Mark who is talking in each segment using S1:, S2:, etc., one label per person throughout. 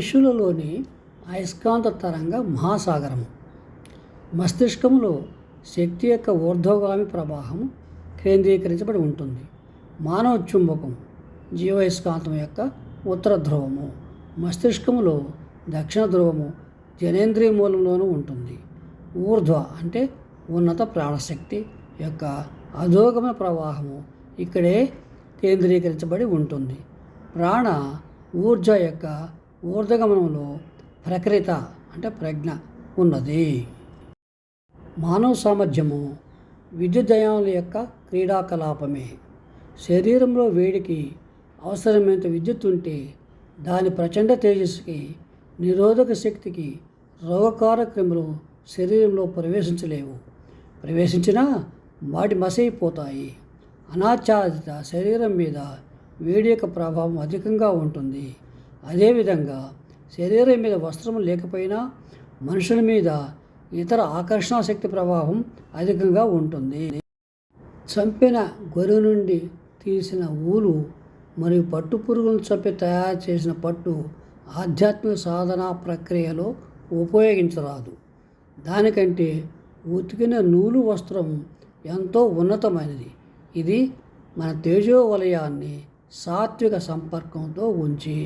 S1: మనుషులలోని అయస్కాంత తరంగ మహాసాగరము. మస్తిష్కంలో శక్తి యొక్క ఊర్ధ్వగామి ప్రవాహం కేంద్రీకరించబడి ఉంటుంది. మానవ చుంబకం జీవయస్కాంతం యొక్క ఉత్తర ధ్రువము. మస్తిష్కంలో దక్షిణ ధ్రువము జనేంద్రియ మూలంలోనూ ఉంటుంది. ఊర్ధ్వ అంటే ఉన్నత ప్రాణశక్తి యొక్క అధోగమ ప్రవాహము ఇక్కడే కేంద్రీకరించబడి ఉంటుంది. ప్రాణ ఊర్జ యొక్క ఊర్ధగమనంలో ప్రకృత అంటే ప్రజ్ఞ ఉన్నది. మానవ సామర్థ్యము విద్యుదయాల యొక్క క్రీడాకలాపమే. శరీరంలో వేడికి అవసరమైనంత విద్యుత్ ఉంటే దాని ప్రచండ తేజస్సుకి నిరోధక శక్తికి రోగకార క్రిములు శరీరంలో ప్రవేశించలేవు. ప్రవేశించినా వాటి మసైపోతాయి. అనాచ్ఛాదిత శరీరం మీద వేడి యొక్క ప్రభావం అధికంగా ఉంటుంది. అదేవిధంగా శరీరం మీద వస్త్రం లేకపోయినా మనుషుల మీద ఇతర ఆకర్షణ శక్తి ప్రభావం అధికంగా ఉంటుంది. చంపిన గొర్రె నుండి తీసిన ఊలు మరియు పట్టు పురుగులను చంపి తయారు చేసిన పట్టు ఆధ్యాత్మిక సాధన ప్రక్రియలో ఉపయోగించరాదు. దానికంటే ఉతికిన నూలు వస్త్రం ఎంతో ఉన్నతమైనది. ఇది మన తేజోవలయాన్ని సాత్విక సంపర్కంతో ఉంచి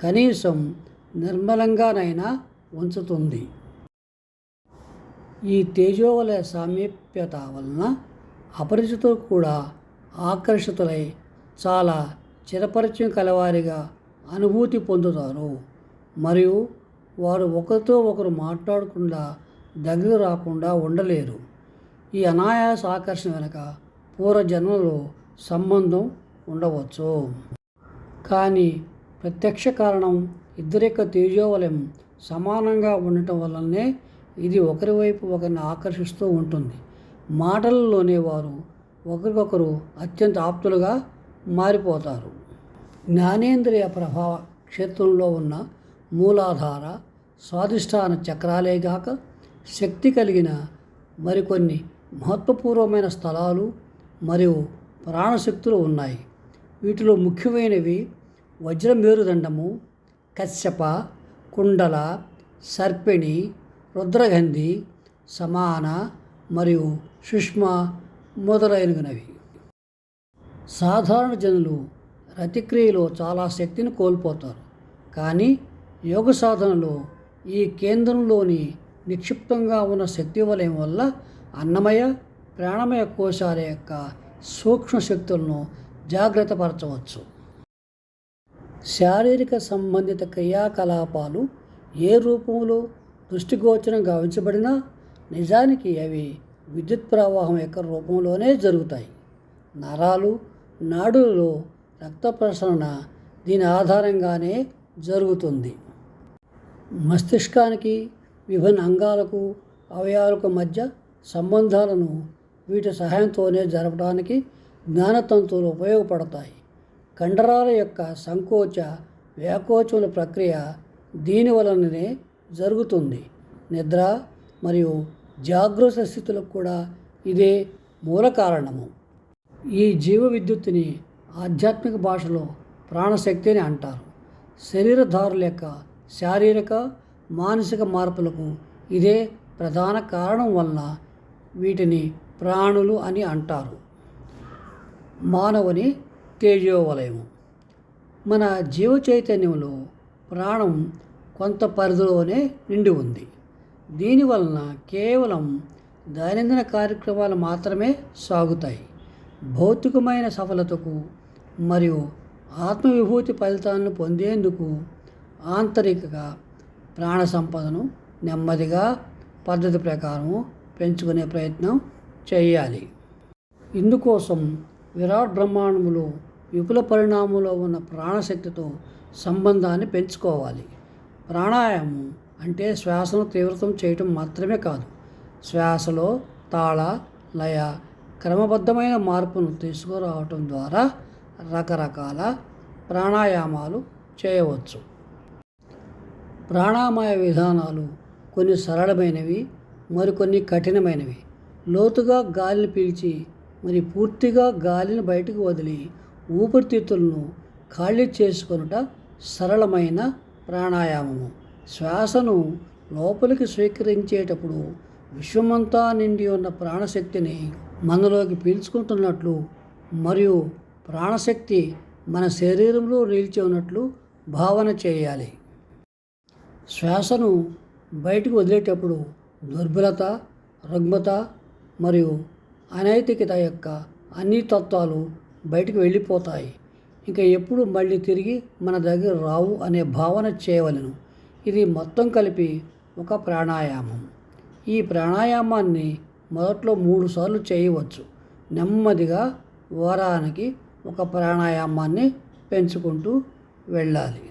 S1: కనీసం నిర్మలంగానైనా ఉంచుతుంది ఈ తేజోవలయ సామీప్యత వలన అపరిచితులు కూడా ఆకర్షితులై చాలా చిరపరిచయం కలవారిగా అనుభూతి పొందుతారు. మరియు వారు ఒకరితో ఒకరు మాట్లాడకుండా దగ్గర రాకుండా ఉండలేరు. ఈ అనాయాస ఆకర్షణ వెనుక పూర్వజన్మలో సంబంధం ఉండవచ్చు. కానీ ప్రత్యక్ష కారణం ఇద్దరి యొక్క తేజోవలయం సమానంగా ఉండటం వల్లనే ఇది ఒకరి వైపు ఒకరిని ఆకర్షిస్తూ ఉంటుంది. మాటలలోనే వారు ఒకరికొకరు అత్యంత ఆప్తులుగా మారిపోతారు. జ్ఞానేంద్రియ ప్రభావ క్షేత్రంలో ఉన్న మూలాధార స్వాధిష్టాన చక్రాలేగాక శక్తి కలిగిన మరికొన్ని మహత్వపూర్వమైన స్థలాలు మరియు ప్రాణశక్తులు ఉన్నాయి. వీటిలో ముఖ్యమైనవి వజ్రమేరుదండము కశ్యప కుండల సర్పిణి రుద్రగంధి సమాన మరియు సుష్మ మొదలైనవి సాధారణ జనులు రతిక్రియలో చాలా శక్తిని కోల్పోతారు. కానీ యోగ సాధనలో ఈ కేంద్రంలోని నిక్షిప్తంగా ఉన్న శక్తి వలయం వల్ల అన్నమయ ప్రాణమయ కోశాల యొక్క సూక్ష్మ శక్తులను జాగ్రత్తపరచవచ్చు. శారీరక సంబంధిత క్రియాకలాపాలు ఏ రూపంలో దృష్టిగోచరం గావించబడినా నిజానికి అవి విద్యుత్ ప్రవాహం యొక్క రూపంలోనే జరుగుతాయి. నరాలు నాడులలో రక్త ప్రసరణ దీని ఆధారంగానే జరుగుతుంది. మస్తిష్కానికి విభిన్న అంగాలకు అవయవాలకు మధ్య సంబంధాలను వీటి సహాయంతోనే జరపడానికి జ్ఞానతంతువులు ఉపయోగపడతాయి. కండరాల యొక్క సంకోచ వ్యాకోచన ప్రక్రియ దీని వలననే జరుగుతుంది. నిద్ర మరియు జాగృత స్థితులకు కూడా ఇదే మూల కారణము. ఈ జీవ విద్యుత్తుని ఆధ్యాత్మిక భాషలో ప్రాణశక్తి అని అంటారు. శరీరధారుల యొక్క శారీరక మానసిక మార్పులకు ఇదే ప్రధాన కారణం వలన వీటిని ప్రాణులు అని అంటారు. మానవుని తేజోవలయము. మన జీవ చైతన్యంలో ప్రాణం కొంత పరిధిలోనే నిండి ఉంది. దీనివలన కేవలం దైనందిన కార్యక్రమాలు మాత్రమే సాగుతాయి. భౌతికమైన సఫలతకు మరియు ఆత్మవిభూతి ఫలితాలను పొందేందుకు ఆంతరికగా ప్రాణ సంపదను నెమ్మదిగా పద్ధతి ప్రకారం పెంచుకునే ప్రయత్నం చేయాలి. ఇందుకోసం విరాట్ బ్రహ్మాండములో విపుల పరిణామంలో ఉన్న ప్రాణశక్తితో సంబంధాన్ని పెంచుకోవాలి. ప్రాణాయామం అంటే శ్వాసను తీవ్రతం చేయటం మాత్రమే కాదు. శ్వాసలో తాళ లయ క్రమబద్ధమైన మార్పును తీసుకురావటం ద్వారా రకరకాల ప్రాణాయామాలు చేయవచ్చు. ప్రాణాయామ విధానాలు కొన్ని సరళమైనవి మరికొన్ని కఠినమైనవి. లోతుగా గాలిని పీల్చి మరి పూర్తిగా గాలిని బయటకు వదిలి ఊపిరితిత్తులను ఖాళీ చేసుకొనుట సరళమైన ప్రాణాయామము. శ్వాసను లోపలికి స్వీకరించేటప్పుడు విశ్వమంతా నిండి ఉన్న ప్రాణశక్తిని మనలోకి పీల్చుకుంటున్నట్లు మరియు ప్రాణశక్తి మన శరీరంలో నిలిచి ఉన్నట్లు భావన చేయాలి. శ్వాసను బయటకు వదిలేటప్పుడు దుర్బలత రుగ్మత మరియు అనైతికత యొక్క అన్ని తత్వాలు బయటకు వెళ్ళిపోతాయి. ఇంకా ఎప్పుడు మళ్ళీ తిరిగి మన దగ్గర రావు అనే భావన చేయవలను. ఇది మొత్తం కలిపి ఒక ప్రాణాయామం. ఈ ప్రాణాయామాన్ని మొదట్లో మూడు సార్లు చేయవచ్చు. నెమ్మదిగా వారానికి ఒక ప్రాణాయామాన్ని పెంచుకుంటూ వెళ్ళాలి.